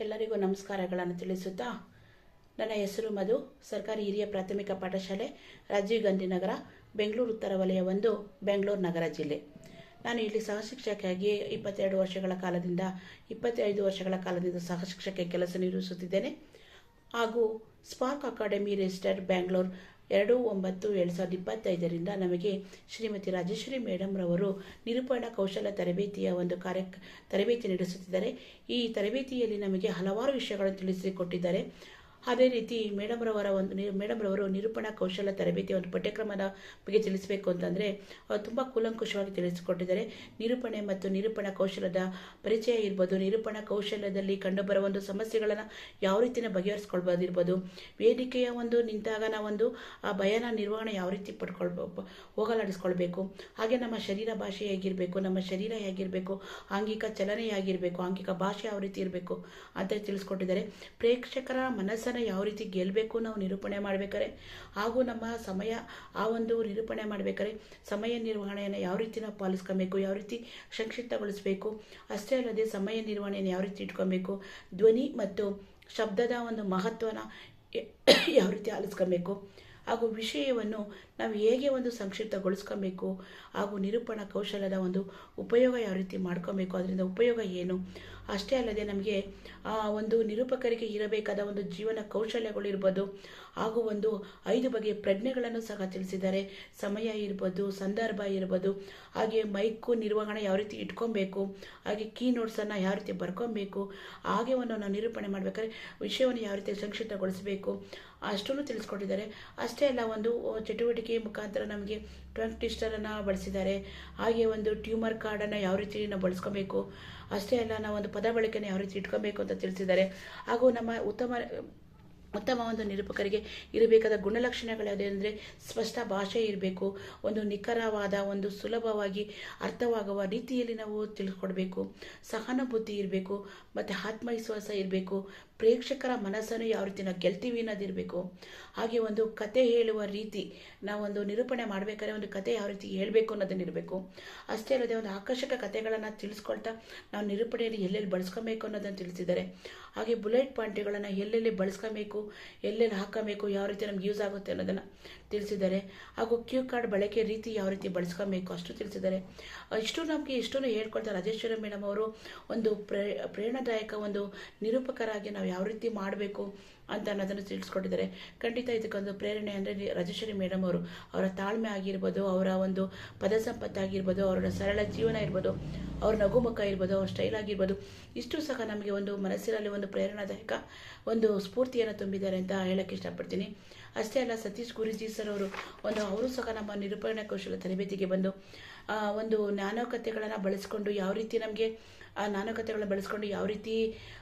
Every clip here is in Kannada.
ಎಲ್ಲರಿಗೂ ನಮಸ್ಕಾರಗಳನ್ನು ತಿಳಿಸುತ್ತಾ, ನನ್ನ ಹೆಸರು ಮಧು, ಸರ್ಕಾರಿ ಹಿರಿಯ ಪ್ರಾಥಮಿಕ ಪಾಠಶಾಲೆ, ರಾಜೀವ್ ಗಾಂಧಿ ನಗರ, ಬೆಂಗಳೂರು ಉತ್ತರ ವಲಯ ಒಂದು, ಬೆಂಗಳೂರು ನಗರ ಜಿಲ್ಲೆ. ನಾನು ಇಲ್ಲಿ ಸಹಶಿಕ್ಷಕಿಯಾಗಿ ಇಪ್ಪತ್ತೆರಡು ವರ್ಷಗಳ ಕಾಲದಿಂದ, ಇಪ್ಪತ್ತೈದು ವರ್ಷಗಳ ಕಾಲದಿಂದ ಸಹಶಿಕ್ಷಕ ಕೆಲಸ ನಿರ್ವಹಿಸುತ್ತಿದ್ದೇನೆ. ಹಾಗೂ ಸ್ಪಾರ್ಕ್ ಅಕಾಡೆಮಿ ರಿಜಿಸ್ಟರ್ಡ್ ಬ್ಯಾಂಗ್ಳೂರ್ ಎರಡು ಒಂಬತ್ತು ಎರಡು ಸಾವಿರದ ಇಪ್ಪತ್ತೈದರಿಂದ ನಮಗೆ ಶ್ರೀಮತಿ ರಾಜೇಶ್ವರಿ ಮೇಡಮ್ ರವರು ನಿರೂಪಣಾ ಕೌಶಲ ತರಬೇತಿಯ ಒಂದು ಕಾರ್ಯ ತರಬೇತಿ ನಡೆಸುತ್ತಿದ್ದಾರೆ. ಈ ತರಬೇತಿಯಲ್ಲಿ ನಮಗೆ ಹಲವಾರು ವಿಷಯಗಳನ್ನು ತಿಳಿಸಿಕೊಟ್ಟಿದ್ದಾರೆ. ಅದೇ ರೀತಿ ಮೇಡಮ್ ರವರ ಒಂದು ಮೇಡಮ್ರವರು ಮೇಡಮ್ ರವರು ನಿರೂಪಣಾ ಕೌಶಲ ತರಬೇತಿ ಒಂದು ಪಠ್ಯಕ್ರಮದ ಬಗ್ಗೆ ತಿಳಿಸಬೇಕು ಅಂತಂದರೆ ತುಂಬ ಕೂಲಂಕುಷವಾಗಿ ತಿಳಿಸಿಕೊಟ್ಟಿದ್ದಾರೆ. ನಿರೂಪಣೆ ಮತ್ತು ನಿರೂಪಣಾ ಕೌಶಲದ ಪರಿಚಯ ಇರ್ಬೋದು. ನಿರೂಪಣಾ ಕೌಶಲ್ಯದಲ್ಲಿ ಕಂಡುಬರುವ ಒಂದು ಸಮಸ್ಯೆಗಳನ್ನು ಯಾವ ರೀತಿನ ಬಗೆಹರಿಸ್ಕೊಳ್ಬೋದಿರ್ಬೋದು. ವೇದಿಕೆಯ ಒಂದು ನಿಂತಾಗ ನಾವೊಂದು ಆ ಭಯನ ನಿರ್ವಹಣೆ ಯಾವ ರೀತಿ ಪಡ್ಕೊಳ್ಬೋ ಹೋಗಲಾಡಿಸ್ಕೊಳ್ಬೇಕು. ಹಾಗೆ ನಮ್ಮ ಶರೀರ ಭಾಷೆ ಹೇಗಿರಬೇಕು, ನಮ್ಮ ಶರೀರ ಹೇಗಿರಬೇಕು, ಆಂಗಿಕ ಚಲನೆ ಹೇಗಿರಬೇಕು, ಆಂಗಿಕ ಭಾಷೆ ಯಾವ ರೀತಿ ಇರಬೇಕು ಅಂತ ತಿಳಿಸ್ಕೊಟ್ಟಿದ್ದಾರೆ. ಪ್ರೇಕ್ಷಕರ ಯಾವ ರೀತಿ ಗೆಲ್ಲಬೇಕು ನಾವು ನಿರೂಪಣೆ ಮಾಡಬೇಕಾರೆ ಹಾಗೂ ನಮ್ಮ ಸಮಯ, ಆ ಒಂದು ನಿರೂಪಣೆ ಮಾಡಬೇಕಾದ್ರೆ ಸಮಯ ನಿರ್ವಹಣೆಯನ್ನು ಯಾವ ರೀತಿ ನಾವು ಪಾಲಿಸ್ಕೊಬೇಕು, ಯಾವ ರೀತಿ ಸಂಕ್ಷಿಪ್ತಗೊಳಿಸಬೇಕು, ಅಷ್ಟೇ ಅಲ್ಲದೆ ಸಮಯ ನಿರ್ವಹಣೆಯನ್ನು ಯಾವ ರೀತಿ ಇಟ್ಕೊಬೇಕು, ಧ್ವನಿ ಮತ್ತು ಶಬ್ದದ ಒಂದು ಮಹತ್ವನ ಯಾವ ರೀತಿ ಆಲಿಸ್ಕೊಬೇಕು, ಹಾಗೂ ವಿಷಯವನ್ನು ನಾವು ಹೇಗೆ ಒಂದು ಸಂಕ್ಷಿಪ್ತಗೊಳಿಸ್ಕೊಬೇಕು, ಹಾಗೂ ನಿರೂಪಣಾ ಕೌಶಲ್ಯದ ಒಂದು ಉಪಯೋಗ ಯಾವ ರೀತಿ ಮಾಡ್ಕೊಬೇಕು, ಅದರಿಂದ ಉಪಯೋಗ ಏನು ಅಷ್ಟೇ ಅಲ್ಲದೆ ನಮಗೆ ಆ ಒಂದು ನಿರೂಪಕರಿಗೆ ಇರಬೇಕಾದ ಒಂದು ಜೀವನ ಕೌಶಲ್ಯಗಳು ಇರ್ಬೋದು, ಹಾಗೂ ಒಂದು ಐದು ಬಗೆಯ ಪ್ರಜ್ಞೆಗಳನ್ನು ಸಹ ತಿಳಿಸಿದ್ದಾರೆ. ಸಮಯ ಇರ್ಬೋದು, ಸಂದರ್ಭ ಇರ್ಬೋದು, ಹಾಗೆ ಮೈಕು ನಿರ್ವಹಣೆ ಯಾವ ರೀತಿ ಇಟ್ಕೊಬೇಕು, ಹಾಗೆ ಕೀ ನೋಟ್ಸನ್ನು ಯಾವ ರೀತಿ ಬರ್ಕೊಬೇಕು, ಹಾಗೆ ಒಂದು ನಾವು ನಿರೂಪಣೆ ಮಾಡಬೇಕಾದ್ರೆ ವಿಷಯವನ್ನು ಯಾವ ರೀತಿ ಸಂಕ್ಷಿಪ್ತಗೊಳಿಸಬೇಕು, ಅಷ್ಟನ್ನು ತಿಳಿಸ್ಕೊಟ್ಟಿದ್ದಾರೆ. ಅಷ್ಟೇ ಅಲ್ಲ, ಒಂದು ಚಟುವಟಿಕೆ ಮುಖಾಂತರ ನಮಗೆ ಟ್ರಂಕ್ ಟಿಸ್ಟರನ್ನು ಬಳಸಿದ್ದಾರೆ. ಹಾಗೆ ಒಂದು ಟ್ಯೂಮರ್ ಕಾರ್ಡನ್ನು ಯಾವ ರೀತಿ ನಾವು ಬಳಸ್ಕೊಬೇಕು? ಅಷ್ಟೇ ಅಲ್ಲ, ನಾವು ಒಂದು ಪದ ಬಳಕೆಯನ್ನು ಯಾವ ರೀತಿ ಇಟ್ಕೊಬೇಕು ಅಂತ ತಿಳಿಸಿದ್ದಾರೆ. ಹಾಗೂ ನಮ್ಮ ಉತ್ತಮ ಉತ್ತಮ ಒಂದು ನಿರೂಪಕರಿಗೆ ಇರಬೇಕಾದ ಗುಣಲಕ್ಷಣಗಳು ಯಾವುದಂದರೆ ಸ್ಪಷ್ಟ ಭಾಷೆ ಇರಬೇಕು. ಒಂದು ನಿಖರವಾದ, ಒಂದು ಸುಲಭವಾಗಿ ಅರ್ಥವಾಗುವ ರೀತಿಯಲ್ಲಿ ನಾವು ತಿಳ್ಕೊಡ್ಬೇಕು. ಸಹಾನುಭೂತಿ ಇರಬೇಕು. ಮತ್ತು ಆತ್ಮವಿಶ್ವಾಸ ಇರಬೇಕು. ಪ್ರೇಕ್ಷಕರ ಮನಸ್ಸನ್ನು ಯಾವ ರೀತಿ ನಾವು ಗೆಲ್ತೀವಿ ಅನ್ನೋದಿರಬೇಕು ಹಾಗೆ ಒಂದು ಕತೆ ಹೇಳುವ ರೀತಿ ನಾವೊಂದು ನಿರೂಪಣೆ ಮಾಡಬೇಕಾದ್ರೆ ಒಂದು ಕತೆ ಯಾವ ರೀತಿ ಹೇಳಬೇಕು ಅನ್ನೋದನ್ನಿರಬೇಕು ಅಷ್ಟೇ ಅಲ್ಲದೆ ಒಂದು ಆಕರ್ಷಕ ಕಥೆಗಳನ್ನು ತಿಳಿಸ್ಕೊಳ್ತಾ ನಾವು ನಿರೂಪಣೆಯಲ್ಲಿ ಎಲ್ಲೆಲ್ಲಿ ಬಳಸ್ಕೊಬೇಕು ಅನ್ನೋದನ್ನು ತಿಳಿಸಿದ್ದಾರೆ. ಹಾಗೆ ಬುಲೆಟ್ ಪಾಯಿಂಟ್ಗಳನ್ನು ಎಲ್ಲೆಲ್ಲಿ ಬಳಸ್ಕೊಬೇಕು, ಎಲ್ಲೆಲ್ಲಿ ಹಾಕಬೇಕು, ಯಾವ ರೀತಿ ನಮ್ಗೆ ಯೂಸ್ ಆಗುತ್ತೆ ಅನ್ನೋದನ್ನು ತಿಳಿಸಿದ್ದಾರೆ. ಹಾಗೂ ಕ್ಯೂ ಕಾರ್ಡ್ ಬಳಕೆ ರೀತಿ ಯಾವ ರೀತಿ ಬಳಸ್ಕೊಬೇಕು ಅಷ್ಟು ತಿಳಿಸಿದ್ದಾರೆ. ಇಷ್ಟು ನಮಗೆ ಇಷ್ಟನ್ನು ಹೇಳ್ಕೊಳ್ತಾರೆ ರಾಜೇಶ್ವರ ಮೇಡಮ್ ಅವರು ಒಂದು ಪ್ರೇ, ಪ್ರೇರಣಾದಾಯಕ ಒಂದು ನಿರೂಪಕರಾಗಿ ನಾವು ಯಾವ ರೀತಿ ಮಾಡಬೇಕು ಅಂತ ಅನ್ನೋದನ್ನು ತಿಳಿಸ್ಕೊಟ್ಟಿದ್ದಾರೆ. ಖಂಡಿತ ಇದಕ್ಕೊಂದು ಪ್ರೇರಣೆ ಅಂದರೆ ರಾಜೇಶ್ವರಿ ಮೇಡಮ್ ಅವರು. ಅವರ ತಾಳ್ಮೆ ಆಗಿರ್ಬೋದು, ಅವರ ಒಂದು ಪದ ಸಂಪತ್ತಾಗಿರ್ಬೋದು, ಅವರ ಸರಳ ಜೀವನ ಇರ್ಬೋದು, ಅವ್ರ ನಗುಮುಖ ಇರ್ಬೋದು, ಅವ್ರ ಸ್ಟೈಲ್ ಆಗಿರ್ಬೋದು, ಇಷ್ಟು ಸಹ ನಮಗೆ ಒಂದು ಮನಸ್ಸಿನಲ್ಲಿ ಒಂದು ಪ್ರೇರಣಾದಾಯಕ ಒಂದು ಸ್ಫೂರ್ತಿಯನ್ನು ತುಂಬಿದ್ದಾರೆ ಅಂತ ಹೇಳೋಕ್ಕೆ ಇಷ್ಟಪಡ್ತೀನಿ. ಅಷ್ಟೇ ಅಲ್ಲ ಸತೀಶ್ ಗುರುಜಿ ಸರ್ ಅವರು ಒಂದು ಅವರು ಸಹ ನಮ್ಮ ನಿರೂಪಣಾ ಕೌಶಲ ತರಬೇತಿಗೆ ಬಂದು ಒಂದು ನಾನಕತೆಗಳನ್ನು ಬಳಸ್ಕೊಂಡು ಯಾವ ರೀತಿ ನಮಗೆ, ಆ ನಾನಕಥೆಗಳನ್ನ ಬಳಸ್ಕೊಂಡು ಯಾವ ರೀತಿ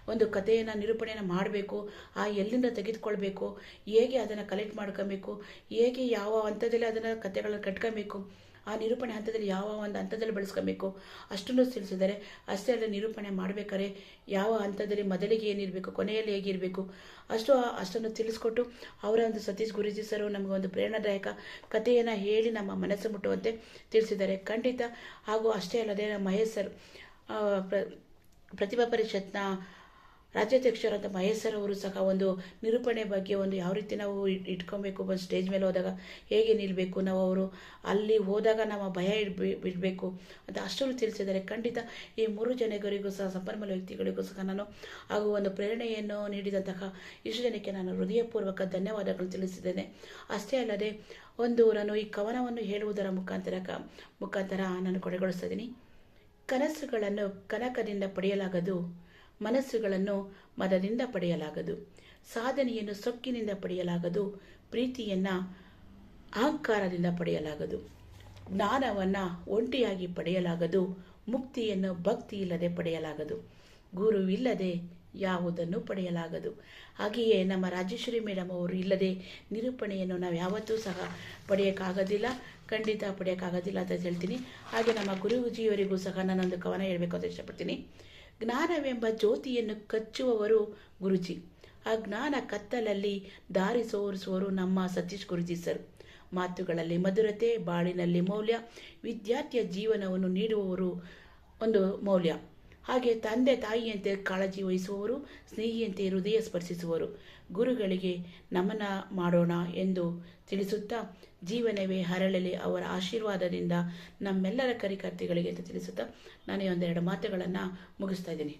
ಒಂದು ಕಥೆಯನ್ನು ನಿರೂಪಣೆಯನ್ನು ಮಾಡಬೇಕು, ಆ ಎಲ್ಲಿಂದ ತೆಗೆದುಕೊಳ್ಬೇಕು, ಹೇಗೆ ಅದನ್ನು ಕಲೆಕ್ಟ್ ಮಾಡ್ಕೊಬೇಕು, ಹೇಗೆ ಯಾವ ಹಂತದಲ್ಲಿ ಅದನ್ನು ಕಥೆಗಳನ್ನ ಕಟ್ಕೊಬೇಕು ಆ ನಿರೂಪಣೆ ಹಂತದಲ್ಲಿ ಯಾವ ಒಂದು ಹಂತದಲ್ಲಿ ಬಳಸ್ಕೊಬೇಕು? ಅಷ್ಟನ್ನು ತಿಳಿಸಿದ್ದಾರೆ ಅಷ್ಟೇ ಅಲ್ಲ ನಿರೂಪಣೆ ಮಾಡಬೇಕಾದ್ರೆ ಯಾವ ಹಂತದಲ್ಲಿ ಮೊದಲಿಗೆ ಏನಿರಬೇಕು, ಕೊನೆಯಲ್ಲಿ ಹೇಗಿರಬೇಕು? ಅಷ್ಟು ಅಷ್ಟನ್ನು ತಿಳಿಸ್ಕೊಟ್ಟು ಅವರ ಒಂದು ಸತೀಶ್ ಗುರುಜಿ ಸರ್ ನಮಗೆ ಒಂದು ಪ್ರೇರಣಾದಾಯಕ ಕಥೆಯನ್ನು ಹೇಳಿ ನಮ್ಮ ಮನಸ್ಸು ಮುಟ್ಟುವಂತೆ ತಿಳಿಸಿದ್ದಾರೆ. ಖಂಡಿತ ಹಾಗೂ ಅಷ್ಟೇ ಅಲ್ಲದೆ ಮಹೇಶ್ ಸರ್ ಪ್ರ- ಪ್ರತಿಭಾ ಪರಿಷತ್ನ ರಾಜ್ಯಾಧ್ಯಕ್ಷರಾದ ಮಹೇಶ್ ಸರ್ ಅವರು ಸಹ ಒಂದು ನಿರೂಪಣೆ ಬಗ್ಗೆ ಒಂದು ಯಾವ ರೀತಿ ನಾವು ಇಟ್- ಇಟ್ಕೊಬೇಕು, ಒಂದು ಸ್ಟೇಜ್ ಮೇಲೆ ಹೋದಾಗ ಹೇಗೆ ನಿಲ್ಲಬೇಕು ನಾವು ಅವರು ಅಲ್ಲಿ ಹೋದಾಗ ನಮ್ಮ ಭಯ ಬಿಡಬೇಕು ಅಂತ ಅಷ್ಟರು ತಿಳಿಸಿದ್ದಾರೆ. ಖಂಡಿತ ಈ ಮೂರು ಜನಗಳಿಗೂ ಸಹ, ಸಂಪನ್ಮೂಲ ವ್ಯಕ್ತಿಗಳಿಗೂ ಸಹ ನಾನು ಹಾಗೂ ಒಂದು ಪ್ರೇರಣೆಯನ್ನು ನೀಡಿದಂತಹ ಇಷ್ಟು ಜನಕ್ಕೆ ನಾನು ಹೃದಯಪೂರ್ವಕ ಧನ್ಯವಾದಗಳು ತಿಳಿಸಿದ್ದೇನೆ. ಅಷ್ಟೇ ಅಲ್ಲದೆ ಒಂದು ನಾನು ಈ ಕವನವನ್ನು ಹೇಳುವುದರ ಮುಖಾಂತರ ಕ ಮುಖಾಂತರ ನಾನು ಕೊನೆಗೊಳಿಸ್ತಾ ಇದ್ದೀನಿ. ಕನಸುಗಳನ್ನು ಕನಕದಿಂದ ಪಡೆಯಲಾಗದು. ಮನಸ್ಸುಗಳನ್ನು ಮದದಿಂದ ಪಡೆಯಲಾಗದು. ಸಾಧನೆಯನ್ನು ಸೊಕ್ಕಿನಿಂದ ಪಡೆಯಲಾಗದು. ಪ್ರೀತಿಯನ್ನ ಅಹಂಕಾರದಿಂದ ಪಡೆಯಲಾಗದು. ಜ್ಞಾನವನ್ನು ಒಂಟಿಯಾಗಿ ಪಡೆಯಲಾಗದು. ಮುಕ್ತಿಯನ್ನು ಭಕ್ತಿ ಇಲ್ಲದೆ ಪಡೆಯಲಾಗದು. ಗುರುವಿಲ್ಲದೆ ಯಾವುದನ್ನು ಪಡೆಯಲಾಗದು. ಹಾಗೆಯೇ ನಮ್ಮ ರಾಜೇಶ್ವರಿ ಮೇಡಮ್ ಅವರು ಇಲ್ಲದೆ ನಿರೂಪಣೆಯನ್ನು ನಾವು ಯಾವತ್ತೂ ಸಹ ಪಡೆಯೋಕ್ಕಾಗೋದಿಲ್ಲ. ಖಂಡಿತ ಪಡೆಯೋಕ್ಕಾಗೋದಿಲ್ಲ ಅಂತ ಹೇಳ್ತೀನಿ. ಹಾಗೆ ನಮ್ಮ ಗುರುಜಿಯವರಿಗೂ ಸಹ ನಾನೊಂದು ಕವನ ಹೇಳಬೇಕು ಅಂತ ಇಷ್ಟಪಡ್ತೀನಿ. ಜ್ಞಾನವೆಂಬ ಜ್ಯೋತಿಯನ್ನು ಕಚ್ಚುವವರು ಗುರುಜಿ. ಆ ಜ್ಞಾನ ಕತ್ತಲಲ್ಲಿ ದಾರಿ ಸೋರಿಸುವರು ನಮ್ಮ ಸತೀಶ್ ಗುರುಜಿ ಸರ್. ಮಾತುಗಳಲ್ಲಿ ಮಧುರತೆ, ಬಾಳಿನಲ್ಲಿ ಮೌಲ್ಯ, ವಿದ್ಯಾರ್ಥಿಯ ಜೀವನವನ್ನು ನೀಡುವವರು ಒಂದು ಮೌಲ್ಯ. ಹಾಗೆ ತಂದೆ ತಾಯಿಯಂತೆ ಕಾಳಜಿ ವಹಿಸುವವರು, ಸ್ನೇಹಿಯಂತೆ ಹೃದಯ ಸ್ಪರ್ಶಿಸುವರು. ಗುರುಗಳಿಗೆ ನಮನ ಮಾಡೋಣ ಎಂದು ತಿಳಿಸುತ್ತಾ ಜೀವನವೇ ಹರಳಲಿ ಅವರ ಆಶೀರ್ವಾದದಿಂದ ನಮ್ಮೆಲ್ಲರ ಕರಿಕರ್ತಿಗಳಿಗೆ ಅಂತ ತಿಳಿಸುತ್ತಾ ನಾನು ಒಂದೆರಡು ಮಾತುಗಳನ್ನು ಮುಗಿಸ್ತಾ ಇದ್ದೀನಿ.